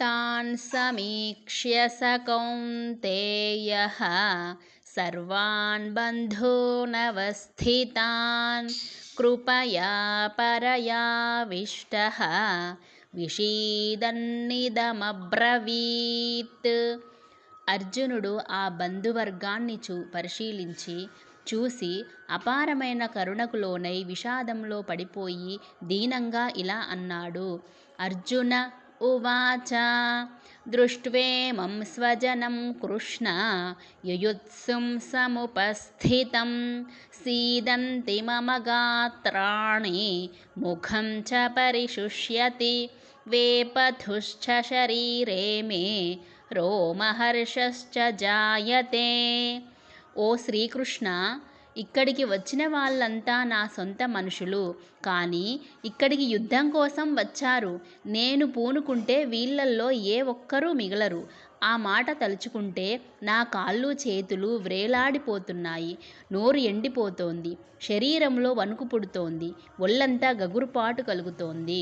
तान् समीक्ष्य स कौन्तेयः सर्वान् बन्धूनवस्थितान् कृपया परयाविष्टः విషీదన్నిదమబ్రవీత్ అర్జునుడు ఆ బంధువర్గాన్ని చూ పరిశీలించి చూసి అపారమైన కరుణకు లోనై విషాదంలో పడిపోయి దీనంగా ఇలా అన్నాడు అర్జున उवाच। दृष्ट्वेमं स्वजनं कृष्ण युयुत्सुं समुपस्थितं। सीदन्ति मम गात्राणि मुखं च परिशुष्यति। वेपथुश्च शरीरे मे रोमहर्षश्च जायते। ओ श्रीकृष्ण ఇక్కడికి వచ్చిన వాళ్ళంతా నా సొంత మనుషులు. కానీ ఇక్కడికి యుద్ధం కోసం వచ్చారు. నేను పూనుకుంటే వీళ్ళల్లో ఏ ఒక్కరూ మిగలరు. ఆ మాట తలుచుకుంటే నా కాళ్ళు చేతులు వ్రేలాడిపోతున్నాయి. నోరు ఎండిపోతోంది. శరీరంలో వణుకు పుడుతోంది. ఒళ్ళంతా గగురుపాటు కలుగుతోంది.